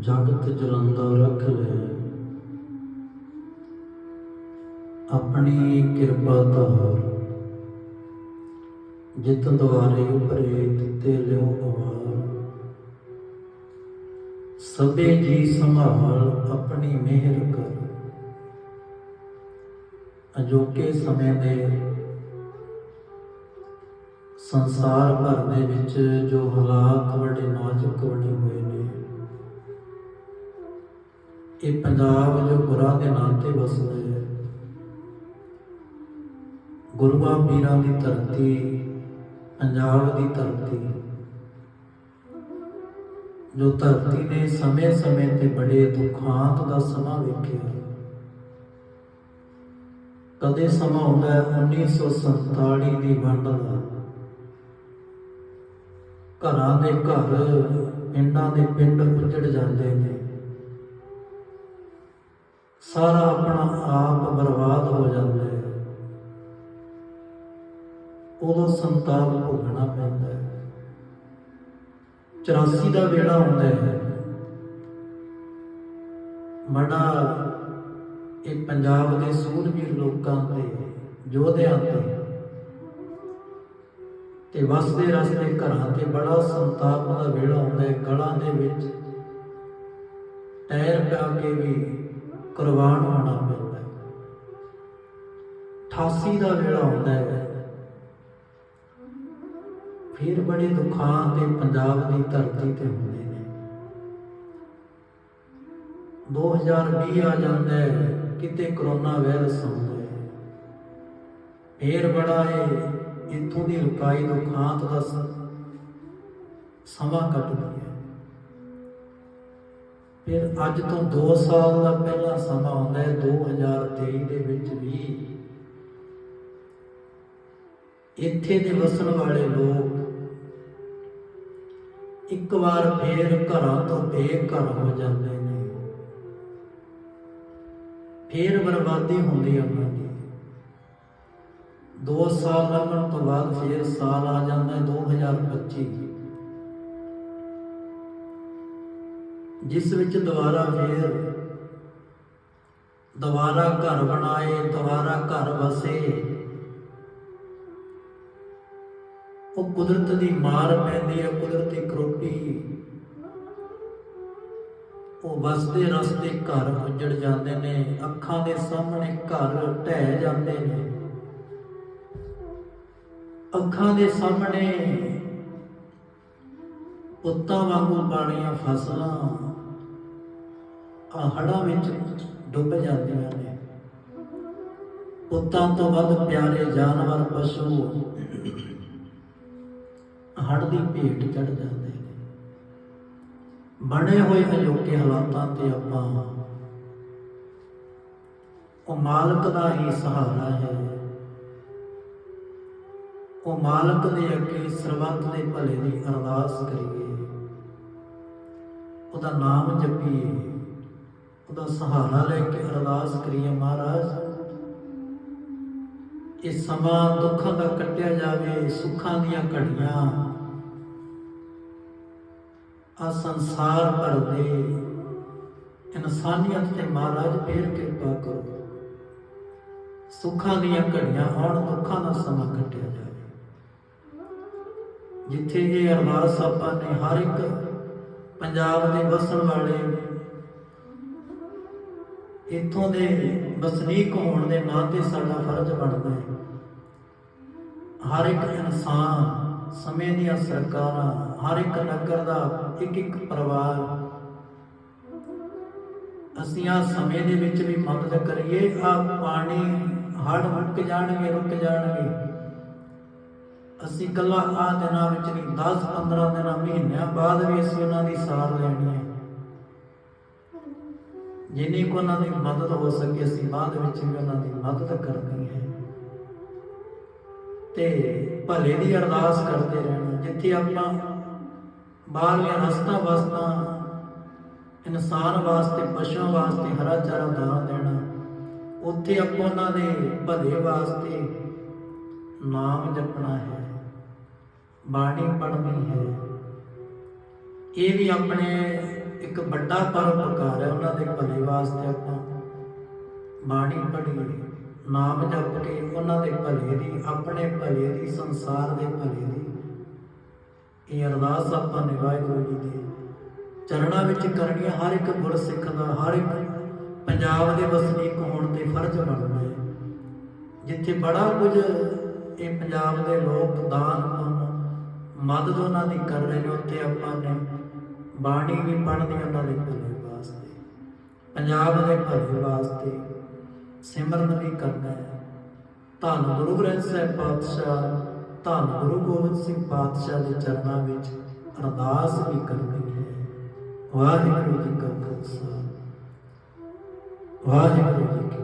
ਜਗਤ ਜਲੰਦਾ ਰੱਖ ਲੈ। ਆਪਣੀ ਕਿਰਪਾ ਧਾਰ। ਜਿਤ ਦੁਆਰੇ ਉਪਰੇ ਦਿੱਤੇ ਲਿਓ ਅਵਾਰ। ਸਭੇ ਜੀ ਸੰਭਾਲ, ਆਪਣੀ ਮਿਹਰ ਕਰ। ਅਜੋਕੇ ਸਮੇਂ ਦੇ ਸੰਸਾਰ ਭਰ ਦੇ ਵਿੱਚ ਜੋ ਹਾਲਾਤ ਬੜੇ ਨਾਜ਼ੁਕ ਬਣੇ ਹੋਏ ਨੇ ਇਹ ਪੰਜਾਬ ਜੋ ਗੁਰਾਂ ਦੇ ਨਾਂ ਤੇ ਵਸਦਾ ਹੈ। ਗੁਰੂਆਂ ਪੀਰਾਂ ਦੀ ਧਰਤੀ, ਪੰਜਾਬ ਦੀ ਧਰਤੀ। ਜੋ ਧਰਤੀ ਨੇ ਸਮੇਂ-ਸਮੇਂ ਤੇ ਬੜੇ ਦੁਖਾਂਤ ਦਾ ਸਮਾਂ ਵੇਖਿਆ। ਕਦੇ ਸਮਾਂ ਆਉਂਦਾ ਹੈ 1947 ਦੀ ਵੰਡ ਦਾ ਘਰਾਂ ਦੇ ਘਰ, ਪਿੰਡਾਂ ਦੇ ਪਿੰਡ ਉੱਜੜ ਜਾਂਦੇ ਨੇ। ਸਾਰਾ ਆਪਣਾ ਆਪ ਬਰਬਾਦ ਹੋ ਜਾਂਦਾ ਹੈ। ਉਦੋਂ ਸੰਤਾਪ ਭੋਗਣਾ ਪੈਂਦਾ ਹੈ। 84 ਦਾ ਵੇੜਾ ਹੁੰਦਾ ਹੈ। ਮੜਾ ਇਹ ਪੰਜਾਬ ਦੇ ਸੂਰਬੀਰ ਲੋਕਾਂ ਤੇ, ਯੋਧਿਆਂ ਤੇ ਤੇ ਵਸਦੇ ਰਸਤੇ ਘਰਾਂ ਤੇ ਬੜਾ ਸੰਤਾਪ ਦਾ ਵੇੜਾ ਹੁੰਦਾ ਹੈ। ਗਲਾਂ ਦੇ ਵਿੱਚ ਟਾਇਰ ਪਾ ਕੇ ਵੀ ਕੁਰਬਾਨ ਹੋਣਾ ਪੈਂਦਾ 88 ਦਾ ਵੇੜਾ ਹੁੰਦਾ ਹੈ। ਫਿਰ ਬੜੇ ਦੁਖਾਂ ਤੇ ਪੰਜਾਬ ਦੀ ਧਰਤੀ ਤੇ ਹੁੰਦੇ ਨੇ। 2020 ਆ ਜਾਂਦਾ ਹੈ, ਕਿਤੇ ਕਰੋਨਾ ਵਾਇਰਸ ਆਉਂਦਾ ਹੈ। ਫੇਰ ਬੜਾ ਇਹ ਇਥੋਂ ਦੀ ਲੁਕਾਈ ਦੁਖਾਂਤ ਦਾ ਸਮਾਂ ਕੱਟਦੀ ਹੈ ਫਿਰ ਅੱਜ ਤੋਂ 2 ਸਾਲ ਦਾ ਪਹਿਲਾ ਸਮਾਂ ਆਉਂਦਾ ਹੈ 2023 ਦੇ ਵਿੱਚ ਵੀ। ਇੱਥੇ ਦੇ ਵਸਣ ਵਾਲੇ ਲੋਕ ਇੱਕ ਵਾਰ ਫੇਰ ਘਰਾਂ ਤੋਂ ਬੇਘਰ ਹੋ ਜਾਂਦੇ ਨੇ। ਫੇਰ ਬਰਬਾਦੀ ਹੁੰਦੀ ਹੈ ਉਹਨਾਂ ਦੀ। 2 ਸਾਲ ਲੰਘਣ ਤੋਂ ਬਾਅਦ ਫੇਰ ਸਾਲ ਆ ਜਾਂਦਾ ਹੈ 2025 ਜਿਸ ਵਿੱਚ ਦੁਬਾਰਾ ਫੇਰ ਦੁਬਾਰਾ ਘਰ ਬਣਾਏ, ਦੁਬਾਰਾ ਘਰ ਵਸੇ। ਉਹ ਕੁਦਰਤ ਦੀ ਮਾਰ ਪੈਂਦੀ ਹੈ, ਕੁਦਰਤੀ ਕਰੋਪੀ। ਉਹ ਵਸਦੇ ਰਸਤੇ ਘਰ ਉੱਜੜ ਜਾਂਦੇ ਨੇ, ਅੱਖਾਂ ਦੇ ਸਾਹਮਣੇ ਘਰ ਢਹਿ ਜਾਂਦੇ ਨੇ। ਅੱਖਾਂ ਦੇ ਸਾਹਮਣੇ ਪੁੱਤਾਂ ਵਾਂਗੂ ਬਾਣੀਆਂ ਫਸਲਾਂ। ਹੜਾਂ ਵਿੱਚ ਡੁੱਬ ਜਾਂਦੀਆਂ ਨੇ ਪੁੱਤਾਂ ਤੋਂ ਵੱਧ ਪਿਆਰੇ ਜਾਨਵਰ, ਪਸ਼ੂ ਹੜ ਦੀ ਭੇਟ ਚੜ ਜਾਂਦੇ ਨੇ। ਬਣੇ ਹੋਏ ਅਜੋਕੇ ਹਾਲਾਤਾਂ ਤੇ ਆਪਾਂ ਉਹ ਮਾਲਕ ਦਾ ਹੀ ਸਹਾਰਾ ਹੈ। ਉਹ ਮਾਲਕ ਦੇ ਅੱਗੇ ਸਰਬੱਤ ਦੇ ਭਲੇ ਦੀ ਅਰਦਾਸ ਕਰੀਏ। ਉਹਦਾ ਨਾਮ ਜਪੀਏ। ਉਹਦਾ ਸਹਾਰਾ ਲੈ ਕੇ ਅਰਦਾਸ ਕਰੀਏ ਮਹਾਰਾਜ। ਇਹ ਸਮਾਂ ਦੁੱਖਾਂ ਦਾ ਕੱਟਿਆ ਜਾਵੇ, ਸੁੱਖਾਂ ਦੀਆਂ ਘੜੀਆਂ। ਆ ਸੰਸਾਰ ਭਰ ਦੇ ਇਨਸਾਨੀਅਤ ਤੇ ਮਹਾਰਾਜ ਫੇਰ ਕਿਰਪਾ ਕਰੋ। ਸੁੱਖਾਂ ਦੀਆਂ ਘੜੀਆਂ ਆਉਣ, ਦੁੱਖਾਂ ਦਾ ਸਮਾਂ ਕੱਟਿਆ ਜਾਵੇ। ਜਿੱਥੇ ਇਹ ਅਰਦਾਸ ਆਪਾਂ ਨੇ, ਹਰ ਇੱਕ ਪੰਜਾਬ ਦੇ ਵਸਣ ਵਾਲੇ ਇੱਥੋਂ ਦੇ ਵਸਨੀਕ ਹੋਣ ਦੇ ਨਾਤੇ ਸਾਡਾ ਫਰਜ਼ ਬਣਦਾ ਹੈ। ਹਰ ਇੱਕ ਇਨਸਾਨ, ਸਮੇਂ ਦੀਆਂ ਸਰਕਾਰਾਂ, ਹਰ ਇੱਕ ਨਗਰ ਦਾ ਇੱਕ ਇੱਕ ਪਰਿਵਾਰ, ਅਸੀਂ ਆ ਸਮੇਂ ਦੇ ਵਿੱਚ ਵੀ ਮਦਦ ਕਰੀਏ ਆ ਪਾਣੀ ਹੜ ਮੁੱਕ ਜਾਣਗੇ, ਰੁਕ ਜਾਣਗੇ। ਅਸੀਂ ਕੱਲਾ ਆ ਦਿਨਾਂ ਵਿੱਚ ਨਹੀਂ 10 15 ਦਿਨਾਂ, ਮਹੀਨਿਆਂ ਬਾਅਦ ਵੀ ਅਸੀਂ ਉਹਨਾਂ ਦੀ ਸਾਰ ਲੈਣੀ ਹੈ। ਜਿੰਨੀ ਕੋ ਉਹਨਾਂ ਦੀ ਮਦਦ ਹੋ ਸਕੇ, ਅਸੀਂ ਬਾਅਦ ਵਿੱਚ ਵੀ ਉਹਨਾਂ ਦੀ ਮਦਦ ਕਰਨੀ ਹੈ। ਤੇ ਭਲੇ ਦੀ ਅਰਦਾਸ ਕਰਦੇ ਰਹਿਣਾ। ਜਿੱਥੇ ਆਪਾਂ ਬਾਹਰਲੀਆਂ ਰਸਤਾ ਵਾਸਤਾ, ਇਨਸਾਨ ਵਾਸਤੇ, ਪਸ਼ੂਆਂ ਵਾਸਤੇ ਹਰਾ ਚਾਰਾ ਦਾਨ ਦੇਣਾ, ਉੱਥੇ ਆਪਾਂ ਉਹਨਾਂ ਦੇ ਭਲੇ ਵਾਸਤੇ ਨਾਮ ਜਪਣਾ ਹੈ, ਬਾਣੀ ਪੜ੍ਹਨੀ ਹੈ। ਇਹ ਵੀ ਆਪਣੇ ਇੱਕ ਵੱਡਾ ਪਰਉਪਕਾਰ ਹੈ ਉਹਨਾਂ ਦੇ ਭਲੇ ਵਾਸਤੇ ਆਪਾਂ ਬਾਣੀ ਪੜ੍ਹੀਏ, ਨਾਮ ਜਪ ਕੇ ਉਹਨਾਂ ਦੇ ਭਲੇ ਦੀ, ਆਪਣੇ ਭਲੇ ਦੀ, ਸੰਸਾਰ ਦੇ ਭਲੇ ਦੀ। ਇਹ ਅਰਦਾਸ ਆਪਾਂ ਨੇ ਵਾਹਿਗੁਰੂ ਜੀ ਦੀ। ਚਰਨਾਂ ਵਿੱਚ ਕਰਨੀ ਹਰ ਇੱਕ ਗੁਰ ਸਿੱਖ ਦਾ, ਹਰ ਇੱਕ ਪੰਜਾਬ ਦੇ ਵਸਨੀਕ ਹੋਣ 'ਤੇ ਫਰਜ਼ ਬਣਦਾ ਹੈ। ਜਿੱਥੇ ਬੜਾ ਕੁਝ ਇਹ ਪੰਜਾਬ ਦੇ ਲੋਕ ਦਾਨ, ਮਦਦ ਉਹਨਾਂ ਦੀ ਕਰ ਰਹੇ ਨੇ, ਉੱਥੇ ਆਪਾਂ ਨੇ ਬਾਣੀ ਵੀ ਪੜ੍ਹਨੀ ਉਹਨਾਂ ਦੇ ਭਲੇ ਵਾਸਤੇ, ਪੰਜਾਬ ਦੇ ਭਲੇ ਵਾਸਤੇ ਸਿਮਰਨ ਵੀ ਕਰਨਾ ਹੈ। ਧੰਨ ਗੁਰੂ ਗ੍ਰੰਥ ਸਾਹਿਬ ਪਾਤਸ਼ਾਹ, ਧੰਨ ਗੁਰੂ ਗੋਬਿੰਦ ਸਿੰਘ ਪਾਤਸ਼ਾਹ ਦੇ ਚਰਨਾਂ ਵਿੱਚ ਅਰਦਾਸ ਵੀ ਕਰਨੀ ਹੈ। ਵਾਹਿਗੁਰੂ ਜੀ ਕਾ ਖਾਲਸਾ, ਵਾਹਿਗੁਰੂ ਜੀ ਕੀ